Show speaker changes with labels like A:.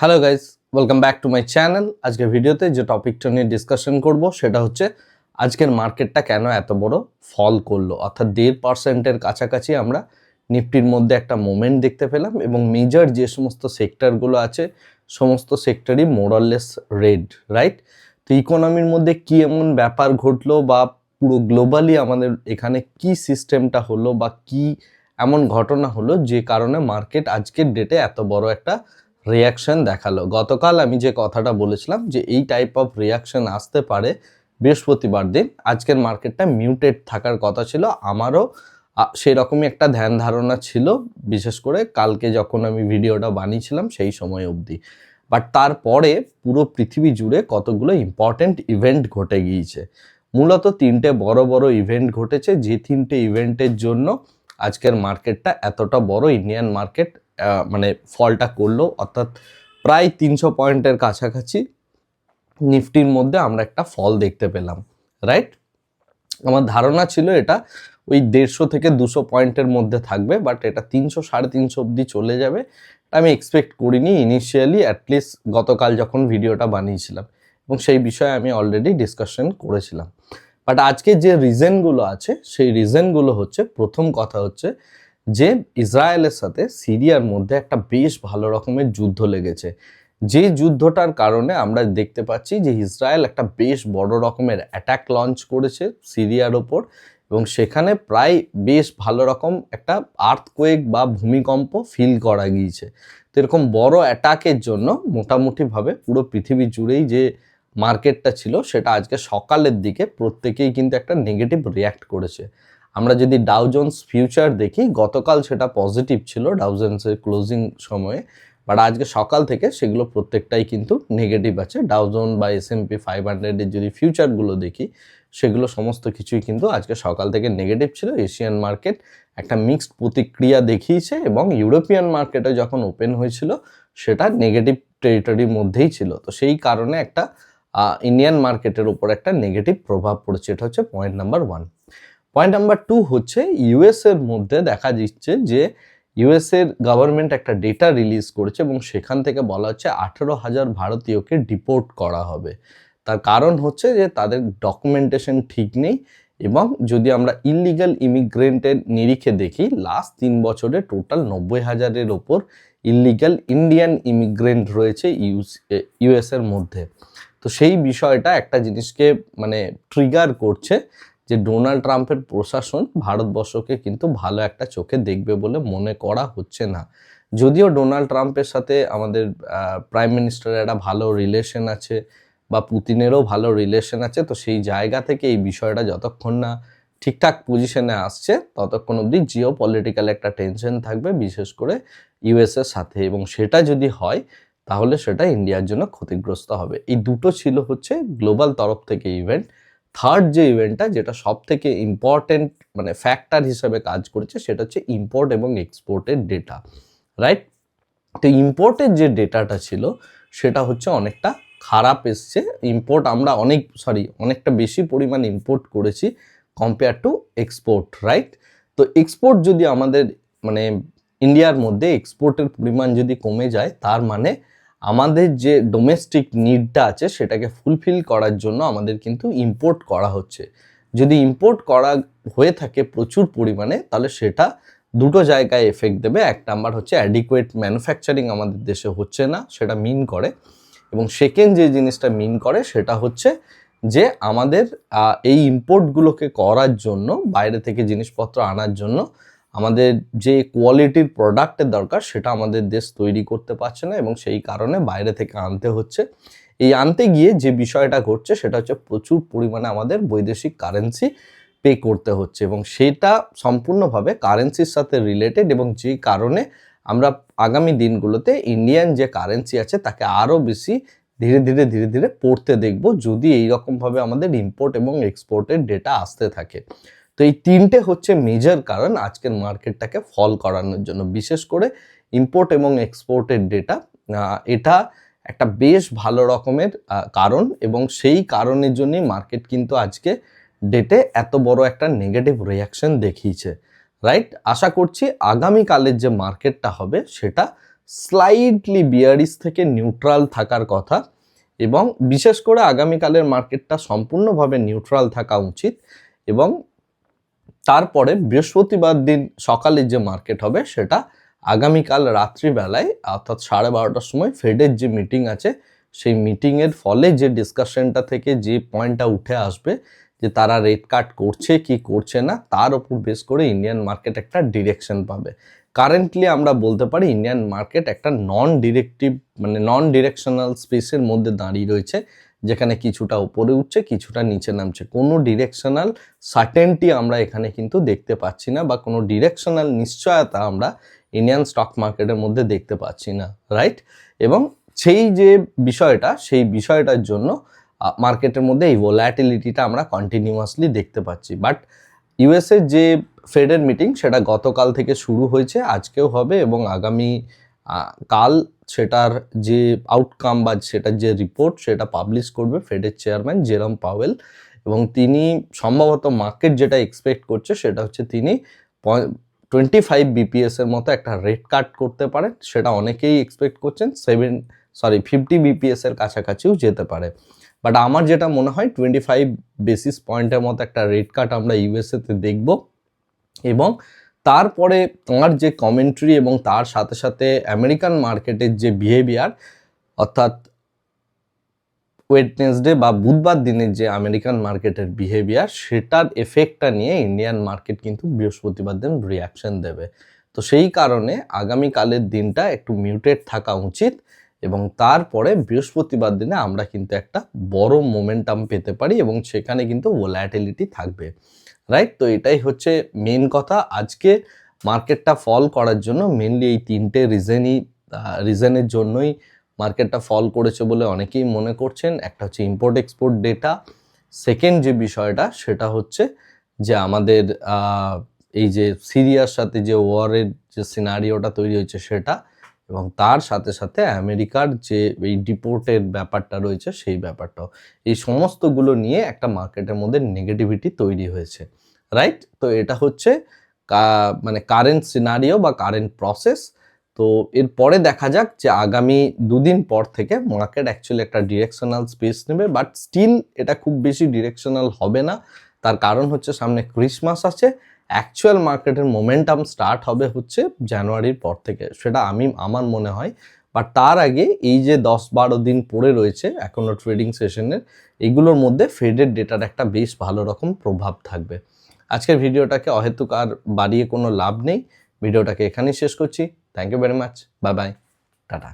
A: Hello guys welcome back to my channel আজকের ভিডিওতে যে টপিকটা নিয়ে ডিসকাশন করব, সেটা হচ্ছে আজকের মার্কেটটা কেন এত বড় ফল করল? অর্থাৎ দেড় পার্সেন্টের কাছাকাছি আমরা নিফটির মধ্যে একটা মোমেন্ট দেখতে পেলাম এবং মেজর যে সমস্ত সেক্টরগুলো আছে, সমস্ত সেক্টরই মোরাললেস রেড রাইট তো ইকোনমির মধ্যে কি এমন ব্যাপার ঘটলো বা পুরো গ্লোবালি আমাদের এখানে কি সিস্টেমটা হলো বা কি এমন ঘটনা হলো যে কারণে মার্কেট আজকের ডেটে এত বড় একটা রিয়াকশন দেখাল। গতকাল আমি যে কথাটা বলেছিলাম যে এই টাইপ অফ রিয়াকশন আসতে পারে বৃহস্পতিবার দিন, আজকের মার্কেটটা মিউটেড থাকার কথা ছিল। আমারও, আ- সেরকমই একটা ধ্যান ধারণা ছিল, বিশেষ করে কালকে যখন আমি ভিডিওটা বানিয়েছিলাম সেই সময় অবধি। বাট তারপরে পুরো পৃথিবী জুড়ে কতগুলো ইম্পর্ট্যান্ট ইভেন্ট ঘটে গিয়েছে। মূলত তিনটে বড় বড় ইভেন্ট ঘটেছে, যে তিনটে ইভেন্টের জন্য আজকের মার্কেটটা এতটা বড় ইন্ডিয়ান মার্কেট মানে ফলটা করল। অর্থাৎ প্রায় তিনশো পয়েন্টের কাছাকাছি নিফটির মধ্যে আমরা একটা ফল দেখতে পেলাম রাইট আমার ধারণা ছিল এটা ওই দেড়শো থেকে দুশো পয়েন্টের মধ্যে থাকবে বাট এটা তিনশো, সাড়ে তিনশো অবধি চলে যাবে। আমি এক্সপেক্ট করিনি ইনিশিয়ালি অ্যাটলিস্ট গতকাল যখন ভিডিওটা বানিয়েছিলাম। এবং সেই বিষয়ে আমি অলরেডি ডিসকাশন করেছিলাম। বাট আজকে যে রিজনগুলো আছে, সেই রিজনগুলো হচ্ছে, প্রথম কথা হচ্ছে যে ইসরায়েলের সাথে সিরিয়ার মধ্যে একটা বেশ ভালো রকমের যুদ্ধ লেগেছে। যে যুদ্ধটার কারণে আমরা দেখতে পাচ্ছি যে ইসরায়েল একটা বেশ বড় রকমের অ্যাটাক লঞ্চ করেছে সিরিয়ার ওপর এবং সেখানে প্রায় বেশ ভালো রকম একটা আর্থকোয়েক বা ভূমিকম্প ফিল করা গিয়েছে। তো এরকম বড় অ্যাটাকের জন্য মোটামুটিভাবে পুরো পৃথিবী জুড়েই যে মার্কেটটা ছিল, সেটা আজকে সকালের দিকে প্রত্যেকেই কিন্তু একটা নেগেটিভ রিয়্যাক্ট করেছে। আমরা যদি ডাউজন্স ফিউচার দেখি, গতকাল সেটা পজিটিভ ছিল ডাউজন্সের ক্লোজিং সময়ে বাট আজকে সকাল থেকে সেগুলো প্রত্যেকটাই কিন্তু নেগেটিভ আছে। ডাউজন বা এস এম পি ফাইভ হান্ড্রেডের যদি ফিউচারগুলো দেখি, সেগুলো সমস্ত কিছুই কিন্তু আজকে সকাল থেকে নেগেটিভ ছিল। এশিয়ান মার্কেট একটা মিক্সড প্রতিক্রিয়া দেখিয়েছে এবং ইউরোপিয়ান মার্কেটে যখন ওপেন হয়েছিল, সেটা নেগেটিভ টেরিটরির মধ্যেই ছিল। তো সেই কারণে একটা ইন্ডিয়ান মার্কেটের উপর একটা নেগেটিভ প্রভাব পড়েছে, এটা হচ্ছে point number one point number two হচ্ছে ইউএস এর মধ্যে দেখা যাচ্ছে যে ইউএস এর গভর্নমেন্ট একটা ডেটা রিলিজ করেছে এবং সেখান থেকে বলা হচ্ছে আঠেরো হাজার ভারতীয়কে ডিপোর্ট করা হবে। তার কারণ হচ্ছে যে তাদের ডকুমেন্টেশন ঠিক নেই এবং যদি আমরা ইলিগাল ইমিগ্রেন্টের নিরিখে দেখি লাস্ট তিন বছরে টোটাল নব্বই হাজারের ওপর ইলিগাল ইন্ডিয়ান ইমিগ্রেন্ট রয়েছে ইউস ইউএস এর মধ্যে। তো সেই বিষয়টা একটা জিনিসকে মানে ট্রিগার করছে যে ডোনাল্ড ট্রাম্পের প্রশাসন ভারতবর্ষকে কিন্তু ভালো একটা চোখে দেখবে বলে মনে করা হচ্ছে না। যদিও ডোনাল্ড ট্রাম্পের সাথে আমাদের প্রাইম মিনিস্টারের একটা ভালো রিলেশন আছে বা পুতিনেরও ভালো রিলেশন আছে, তো সেই জায়গা থেকে এই বিষয়টা যতক্ষণ না ঠিকঠাক পজিশনে আসছে, ততক্ষণ অবধি জিও পলিটিক্যাল একটা টেনশন থাকবে, বিশেষ করে ইউএসের সাথে। এবং সেটা যদি হয় তাহলে সেটা ইন্ডিয়ার জন্য ক্ষতিগ্রস্ত হবে। এই দুটো ছিল হচ্ছে গ্লোবাল তরফ থেকে ইভেন্ট থার্ড যে ইভেন্টটা যেটা সব থেকে ইম্পর্টেন্ট মানে ফ্যাক্টর হিসেবে কাজ করেছে, সেটা হচ্ছে ইম্পোর্ট এবং এক্সপোর্টের ডেটা রাইট তো ইম্পোর্টের যে ডেটাটা ছিল, সেটা হচ্ছে অনেকটা খারাপ এসছে। ইম্পোর্ট আমরা অনেক সরি অনেকটা বেশি পরিমাণ ইম্পোর্ট করেছি কম্পেয়ার টু এক্সপোর্ট রাইট তো এক্সপোর্ট যদি আমাদের মানে ইন্ডিয়ার মধ্যে এক্সপোর্টের পরিমাণ যদি কমে যায়, তার মানে আমাদের যে ডোমেস্টিক নিডটা আছে, সেটাকে ফুলফিল করার জন্য আমাদের কিন্তু ইম্পোর্ট করা হচ্ছে। যদি ইম্পোর্ট করা হয়ে থাকে প্রচুর পরিমাণে, তাহলে সেটা দুটো জায়গায় এফেক্ট দেবে। এক নাম্বার হচ্ছে অ্যাডিকুয়েট ম্যানুফ্যাকচারিং আমাদের দেশে হচ্ছে না, সেটা মিন করে। এবং সেকেন্ড যে জিনিসটা মিন করে, সেটা হচ্ছে যে আমাদের এই ইম্পোর্টগুলোকে করার জন্য, বাইরে থেকে জিনিসপত্র আনার জন্য আমাদের যে কোয়ালিটির প্রোডাক্টের দরকার, সেটা আমাদের দেশ তৈরি করতে পারছে না এবং সেই কারণে বাইরে থেকে আনতে হচ্ছে। এই আনতে গিয়ে যে বিষয়টা ঘটছে, সেটা হচ্ছে প্রচুর পরিমাণে আমাদের বৈদেশিক কারেন্সি পে করতে হচ্ছে এবং সেটা সম্পূর্ণভাবে কারেন্সির সাথে রিলেটেড এবং যে কারণে আমরা আগামী দিনগুলোতে ইন্ডিয়ান যে কারেন্সি আছে, তাকে আরও বেশি ধীরে ধীরে ধীরে ধীরে পড়তে দেখব যদি এই রকমভাবে আমাদের ইম্পোর্ট এবং এক্সপোর্টের ডেটা আসতে থাকে। তো এই তিনটে হচ্ছে মেজর কারণ আজকের মার্কেটটাকে ফল করানোর জন্য। বিশেষ করে ইম্পোর্ট এবং এক্সপোর্টের ডেটা এটা একটা বেশ ভালো রকমের কারণ এবং সেই কারণের জন্যই মার্কেট কিন্তু আজকে ডেটে এত বড় একটা নেগেটিভ রিয়াকশন দেখিয়েছে রাইট আশা করছি আগামীকালের যে মার্কেটটা হবে সেটা স্লাইটলি বিয়ারিস থেকে নিউট্রাল থাকার কথা এবং বিশেষ করে আগামীকালের মার্কেটটা সম্পূর্ণভাবে নিউট্রাল থাকা উচিত এবং তারপরে বৃহস্পতিবার দিন সকালে যে মার্কেট হবে সেটা আগামীকাল রাত্রিবেলায়, অর্থাৎ সাড়ে বারোটার সময় ফেডের যে মিটিং আছে, সেই মিটিংয়ের ফলে যে ডিসকাশনটা থেকে যে পয়েন্টটা উঠে আসবে, যে তারা রেট কাট করছে কি করছে না, তার উপর বেস করে ইন্ডিয়ান মার্কেট একটা ডিরেকশন পাবে। কারেন্টলি আমরা বলতে পারি ইন্ডিয়ান মার্কেট একটা নন ডিরেক্টিভ মানে নন ডিরেকশনাল স্পেসের মধ্যে দাঁড়িয়ে রয়েছে। যেখানে কিছুটা উপরে উঠছে, কিছুটা নিচে নামছে। কোনো ডিরেকশনাল সার্টেনটি আমরা এখানে কিন্তু দেখতে পাচ্ছি না বা কোনো ডিরেকশনাল নিশ্চয়তা আমরা ইন্ডিয়ান স্টক মার্কেটের মধ্যে দেখতে পাচ্ছি না রাইট এবং সেই যে বিষয়টা, সেই বিষয়টার জন্য মার্কেটের মধ্যে এই ভোলাটিলিটিটা আমরা কন্টিনিউয়াসলি দেখতে পাচ্ছি। বাট ইউএসএর যে ফেডের মিটিং সেটা গতকাল থেকে শুরু হয়েছে, আজকেও হবে এবং আগামী কাল সেটার যে আউটকাম বা সেটার যে রিপোর্ট সেটা পাবলিশ করবে ফেডের চেয়ারম্যান জেরম পাওয়েল এবং তিনি সম্ভবত মার্কেট যেটা এক্সপেক্ট করছে সেটা হচ্ছে তিনি টোয়েন্টি ফাইভ বিপিএস এর মতো একটা রেট কাট করতে পারেন। সেটা অনেকেই এক্সপেক্ট করছেন। সেভেন সরি ফিফটি বিপিএস এর কাছাকাছিও যেতে পারে। বাট আমার যেটা মনে হয় টোয়েন্টি ফাইভ বেসিস পয়েন্টের মতো একটা রেট কাট আমরা ইউএসএতে দেখব এবং তারপরে তোমার যে কমেন্ট্রি এবং তার সাথে সাথে আমেরিকান মার্কেটের যে বিহেভিয়ার অর্থাৎ ওয়েডনেসডে বা বুধবার দিনের যে আমেরিকান মার্কেটের বিহেভিয়ার সেটার এফেক্টটা নিয়ে ইন্ডিয়ান মার্কেট কিন্তু বৃহস্পতিবার দিন রিয়াকশন দেবে। তো সেই কারণে আগামীকালের দিনটা একটু মিউটেড থাকা উচিত এবং তারপরে বৃহস্পতিবার দিনে আমরা কিন্তু একটা বড় মোমেন্টাম পেতে পারি এবং সেখানে কিন্তু ভোলাটিলিটি থাকবে। রাইট তো এটাই হচ্ছে মেন কথা। আজকে মার্কেটটা ফল করার জন্য মেনলি এই তিনটে রিজনই রিজনের জন্যই মার্কেটটা ফল করেছে বলে অনেকেই মনে করছেন। একটা হচ্ছে ইম্পোর্ট এক্সপোর্ট ডেটা সেকেন্ড যে বিষয়টা, সেটা হচ্ছে যে আমাদের এই যে সিরিয়ার সাথে যে ওয়ারের যে সিনারিওটা তৈরি হয়েছে, সেটা এবং তার সাথে সাথে আমেরিকার যে এই ডিপোর্টের ব্যাপারটা রয়েছে, সেই ব্যাপারটাও। এই সমস্তগুলো নিয়ে একটা মার্কেটের মধ্যে নেগেটিভিটি তৈরি হয়েছে রাইট তো এটা হচ্ছে মানে কারেন্ট সিনারিও বা কারেন্ট প্রসেস তো এরপরে দেখা যাক যে আগামী দুদিন পর থেকে মার্কেট অ্যাকচুয়ালি একটা ডিরেকশনাল স্পেস নেবে বাট স্টিল এটা খুব বেশি ডিরেকশনাল হবে না। তার কারণ হচ্ছে সামনে ক্রিসমাস আছে অ্যাকচুয়াল মার্কেটের মোমেন্টাম স্টার্ট হবে হচ্ছে জানুয়ারির পর থেকে। সেটা আমি, আমার মনে হয়। বাট তার আগে এই যে দশ বারো দিন পড়ে রয়েছে এখনও ট্রেডিং সেশনের এগুলোর মধ্যে ফেডের ডেটার একটা বেশ ভালো রকম প্রভাব থাকবে। আজকের ভিডিওটাকে অহেতুক আর বাড়িয়ে কোনো লাভ নেই। ভিডিওটাকে এখানেই শেষ করছি। Thank you very much bye bye tata.